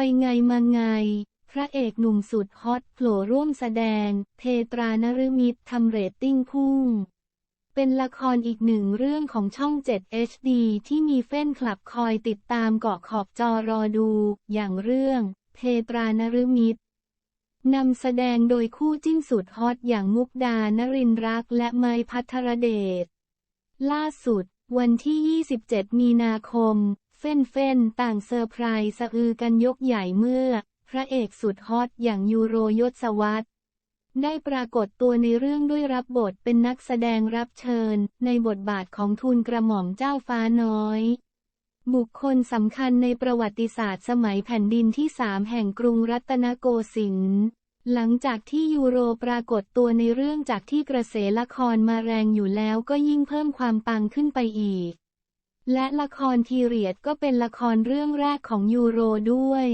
ไปไงมาไง พระเอกหนุ่มสุดฮอตโผล่ร่วมแสดง เทตรานฤมิตรทำเรตติ้งพุ่ง เป็นละครอีกหนึ่งเรื่องของช่อง 7 HD ที่มีแฟนคลับคอยติดตามเกาะขอบจอรอดู อย่างเรื่องเทตรานฤมิตรนำแสดงโดยคู่จิ้นสุดฮอตอย่างมุกดานรินรักและไมพัทรเดช ล่าสุด วันที่ 27 มีนาคม เฟ้นเฟ้นๆต่างเซอร์ไพรส์สะอือกันยกใหญ่เมื่อ พระเอกสุดฮอตอย่างยูโรยศวัตรได้ปรากฏตัวในเรื่องด้วยรับบทเป็นนักแสดงรับเชิญ ในบทบาทของทูลกระหม่อมเจ้าฟ้าน้อย บุคคลสำคัญในประวัติศาสตร์สมัยแผ่นดินที่สามแห่งกรุงรัตนโกสินทร์หลังจากที่ยูโรปรากฏตัวในเรื่องจากที่กระแสละครมาแรงอยู่แล้วก็ยิ่งเพิ่มความปังขึ้นไปอีก และละครทีเรียดก็เป็นละครเรื่องแรกของยูโรด้วย